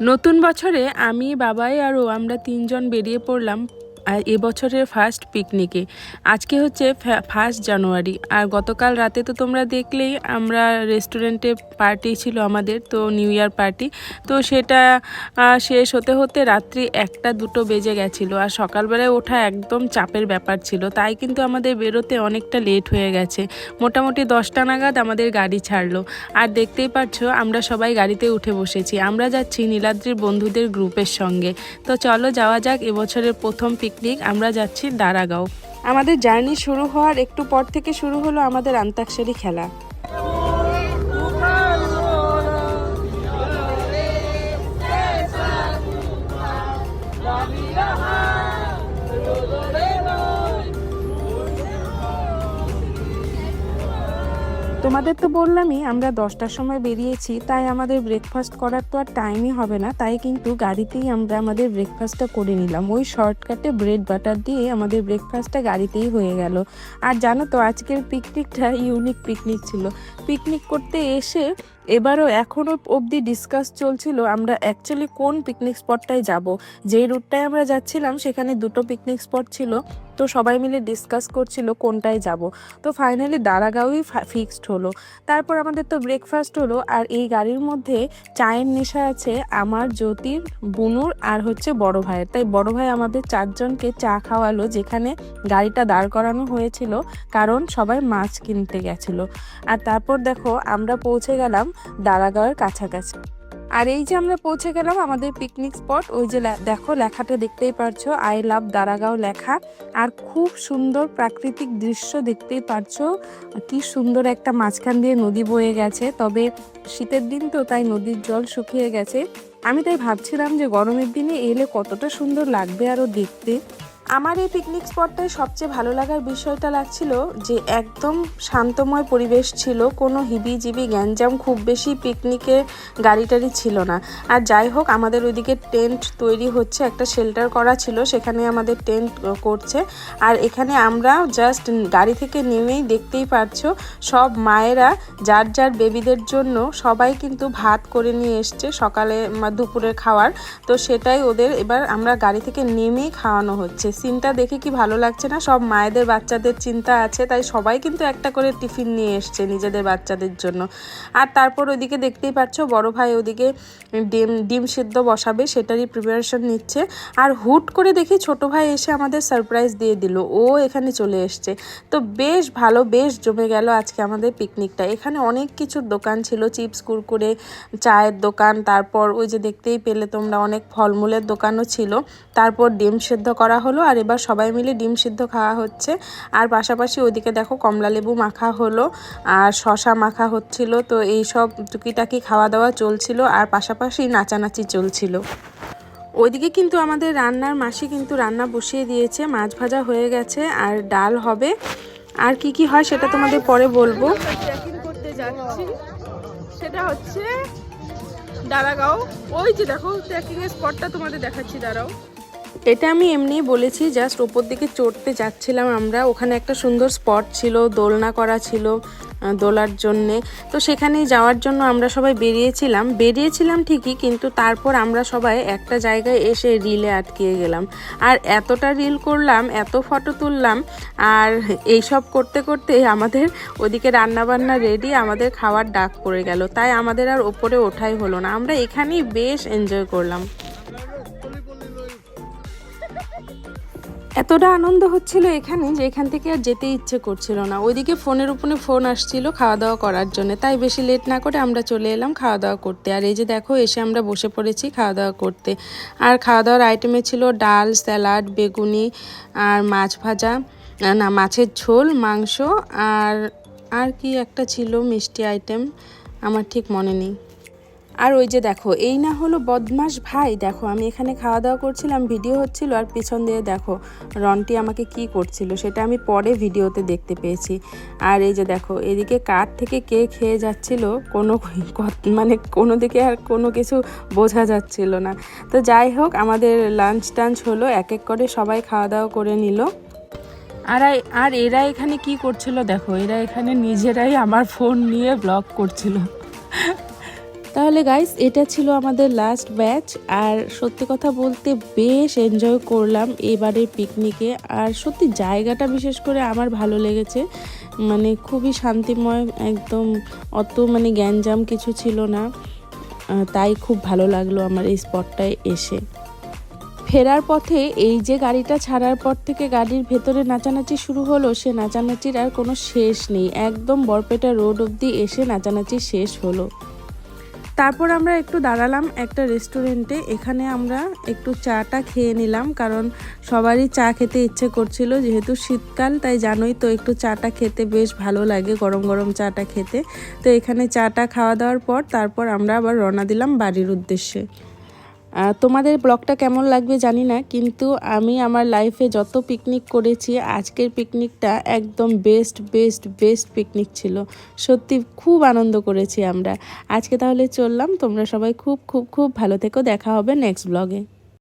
নতুন বছরে আমি বাবাই আরও আমরা তিনজন বেরিয়ে পড়লাম এবছরের ফার্স্ট পিকনিকে আজকে হচ্ছে ফার্স্ট জানুয়ারি। আর গতকাল রাতে তো তোমরা দেখলেই আমরা রেস্টুরেন্টে পার্টি ছিল আমাদের, তো নিউ ইয়ার পার্টি তো সেটা শেষ হতে হতে রাত্রি একটা দুটো বেজে গেছিল। আর সকালবেলায় ওঠা একদম চাপের ব্যাপার ছিল। তাই কিন্তু আমাদের বেরোতে অনেকটা লেট হয়ে গেছে। মোটামুটি দশটা নাগাদ আমাদের গাড়ি ছাড়লো। আর দেখতেই পাচ্ছ, আমরা সবাই গাড়িতে উঠে বসেছি। আমরা যাচ্ছি নীলাদ্রির বন্ধুদের গ্রুপের সঙ্গে। তো চলো যাওয়া যাক এবছরের প্রথম পিকনিক আমরা যাচ্ছি দারাগাঁও। আমাদের জার্নি শুরু হওয়ার একটু পর থেকে শুরু হলো আমাদের আন্তাক্ষরী খেলা। তোমাদের তো বললামই, আমরা দশটার সময় বেরিয়েছি, তাই আমাদের ব্রেকফাস্ট করার তো আর টাইমই হবে না, তাই কিন্তু গাড়িতেই আমরা আমাদের ব্রেকফাস্টটা করে নিলাম। ওই শর্টকাটে ব্রেড বাটার দিয়ে আমাদের ব্রেকফাস্টটা গাড়িতেই হয়ে গেল। আর জানো তো, আজকের পিকনিকটা ইউনিক পিকনিক ছিল। পিকনিক করতে এসে এবারও এখনও অবধি ডিসকাস চলছিল আমরা অ্যাকচুয়ালি কোন পিকনিক স্পটটায় যাব। যেই রুটটায় আমরা যাচ্ছিলাম, সেখানে দুটো পিকনিক স্পট ছিল। তো সবাই মিলে ডিসকাস করছিল কোনটায় যাব। তো ফাইনালি দারাগাঁওই ফিক্সড হলো। তারপর আমাদের তো ব্রেকফাস্ট হলো, আর এই গাড়ির মধ্যে চায়ের নেশা আছে আমার, জ্যোতির, বুনুর আর হচ্ছে বড় ভাইয়ের। তাই বড় ভাই আমাদের চারজনকে চা খাওয়ালো, যেখানে গাড়িটা দাঁড় করানো হয়েছিল। কারণ সবাই মাছ কিনতে গেছিল। আর তারপর দেখো আমরা পৌঁছে গেলাম দারাগাঁওয়ের কাছাকাছি। আর এই যে আমরা পৌঁছে গেলাম আমাদের পিকনিক স্পট ওই যে দেখো লেখাটা দেখতেই পারছ আই লাভ দারাগাঁও লেখা। আর খুব সুন্দর প্রাকৃতিক দৃশ্য দেখতেই পারছ। কি সুন্দর একটা মাঝখান দিয়ে নদী বয়ে গেছে, তবে শীতের দিন তো তাই নদীর জল শুকিয়ে গেছে। আমি তাই ভাবছিলাম যে গরমের দিনে এলে কতটা সুন্দর লাগবে আরও দেখতে। আমার এই পিকনিক স্পটটায় সবচেয়ে ভালো লাগার বিষয়টা লাগছিল যে একদম শান্তময় পরিবেশ ছিল, কোনো হিবিজিবি গ্যাঞ্জাম খুব বেশি পিকনিকে গাড়ি টাড়ি ছিল না। আর যাই হোক, আমাদের ওইদিকে টেন্ট তৈরি হচ্ছে, একটা শেল্টার করা ছিল, সেখানে আমাদের টেন্ট করছে। আর এখানে আমরা জাস্ট গাড়ি থেকে নেমেই দেখতেই পারছ, সব মায়েরা, যার যার বেবিদের জন্য সবাই কিন্তু ভাত করে নিয়ে এসছে সকালে দুপুরের খাওয়ার। তো সেটাই ওদের এবার আমরা গাড়ি থেকে নেমেই খাওয়ানো হচ্ছে। সিনটা দেখে কি ভালো লাগছে না? সব মায়েদের বাচ্চাদের চিন্তা আছে, তাই সবাই কিন্তু একটা করে টিফিন নিয়ে এসছে নিজেদের বাচ্চাদের জন্য। আর তারপর ওইদিকে দেখতেই পাচ্ছ, বড় ভাই ওদিকে ডিম ডিম সিদ্ধ বসাবে, সেটারই প্রিপারেশন নিচ্ছে। আর হুট করে দেখি ছোট ভাই এসে আমাদের সারপ্রাইজ দিয়ে দিল, ও এখানে চলে এসছে। তো বেশ ভালো, বেশ জমে গেল আজকে আমাদের পিকনিকটা এখানে অনেক কিছুর দোকান ছিল, চিপস, কুরকুরে, চায়ের দোকান, তারপর ওই যে দেখতেই পেলে তোমরা অনেক ফলমূলের দোকানও ছিল। তারপর ডিম সেদ্ধ করা হলো আর এবার সবাই মিলে ডিম সিদ্ধ খাওয়া হচ্ছে। আর পাশাপাশি ওইদিকে দেখো কমলা লেবু মাখা হলো আর শশা মাখা হচ্ছিল। তো এই সব টুকিটাকি খাওয়া দাওয়া চলছিল আর পাশাপাশি নাচানাচি চলছিল। ওইদিকে কিন্তু আমাদের রান্নার মাসি কিন্তু রান্না বসিয়ে দিয়েছে, মাছ ভাজা হয়ে গেছে আর ডাল হবে। আর কি কি হয় সেটা তোমাদের পরে বলব। করতে সেটা হচ্ছে দাঁড়াগাঁও ওই যে দেখো ট্রেকিং এর স্পটটা তোমাদের দেখাচ্ছি, দাঁড়াও। এটা আমি এমনিই বলেছি জাস্ট ওপর দিকে চড়তে যাচ্ছিলাম আমরা। ওখানে একটা সুন্দর স্পট ছিল, দোলনা করা ছিল দোলার জন্যে। তো সেখানে যাওয়ার জন্য আমরা সবাই বেরিয়েছিলাম। বেরিয়েছিলাম ঠিকই, কিন্তু তারপর আমরা সবাই একটা জায়গায় এসে রিলে আটকিয়ে গেলাম। আর এতটা রিল করলাম, এত ফটো তুললাম, আর এইসব করতে করতে আমাদের ওদিকে রান্নাবান্না রেডি আমাদের খাওয়ার ডাক পড়ে গেল। তাই আমাদের আর ওপরে ওঠাই হলো না। আমরা এখানেই বেশ এনজয় করলাম। এতটা আনন্দ হচ্ছিল এখানে যে এখান থেকে আর যেতে ইচ্ছে করছিল না। ওইদিকে ফোনের উপরে ফোন আসছিল খাওয়া দাওয়া করার জন্য। তাই বেশি লেট না করে আমরা চলে এলাম খাওয়া দাওয়া করতে। আর এই যে দেখো, এসে আমরা বসে পড়েছি খাওয়া দাওয়া করতে। আর খাওয়া দাওয়ার আইটেমে ছিল ডাল, স্যালাড, বেগুনি আর মাছ ভাজা। না, মাছের ঝোল, মাংস আর আর কি একটা ছিল মিষ্টি আইটেম আমার ঠিক মনে নেই। আর ওই যে দেখো, এই না হলো বদমাস ভাই। দেখো, আমি এখানে খাওয়া দাওয়া করছিলাম ভিডিও হচ্ছিল, আর পিছন দিয়ে দেখো, রনটি আমাকে কি করছিল, সেটা আমি পরে ভিডিওতে দেখতে পেয়েছি। আর এই যে দেখো, এদিকে কার থেকে কে খেয়ে যাচ্ছিল, কোনো মানে কোনো দিকে আর কোনো কিছু বোঝা যাচ্ছিল না। তো যাই হোক, আমাদের লাঞ্চ টাঞ্চ হলো, এক এক করে সবাই খাওয়া দাওয়া করে নিল। আর আর এরা এখানে কি করছিল দেখো, এরা এখানে নিজেরাই আমার ফোন নিয়ে ব্লগ করছিল। তাহলে গাইস এটা ছিল আমাদের লাস্ট ব্যাচ আর সত্যি কথা বলতে বেশ এনজয় করলাম এবারের পিকনিকে আর সত্যি জায়গাটা বিশেষ করে আমার ভালো লেগেছে। মানে খুবই শান্তিময়, একদম অত মানে গ্যাঞ্জাম কিছু ছিল না। তাই খুব ভালো লাগল আমার এই স্পটটায় এসে। ফেরার পথে এই যে গাড়িটা ছাড়ার পর থেকে গাড়ির ভেতরে নাচানাচি শুরু হলো, সে নাচানাচির আর কোনো শেষ নেই। একদম বরপেটা রোড অবধি এসে নাচানাচি শেষ হলো। তারপর আমরা একটু দাঁড়ালাম একটা রেস্টুরেন্টে এখানে আমরা একটু চাটা খেয়ে নিলাম, কারণ সবারই চা খেতে ইচ্ছে করছিল। যেহেতু শীতকাল, তাই জানোই তো একটু চাটা খেতে বেশ ভালো লাগে, গরম গরম চাটা খেতে। তো এখানে চাটা খাওয়া দাওয়ার পর তারপর আমরা আবার রওনা দিলাম বাড়ির উদ্দেশ্যে। তোমাদের ব্লগটা কেমন লাগবে জানি না, কিন্তু আমি আমার লাইফে যত পিকনিক করেছি, আজকের পিকনিকটা একদম বেস্ট বেস্ট বেস্ট পিকনিক ছিল। সত্যি খুব আনন্দ করেছি আমরা। আজকে তাহলে চললাম, তোমরা সবাই খুব খুব খুব ভালো থেকো। দেখা হবে নেক্সট ব্লগে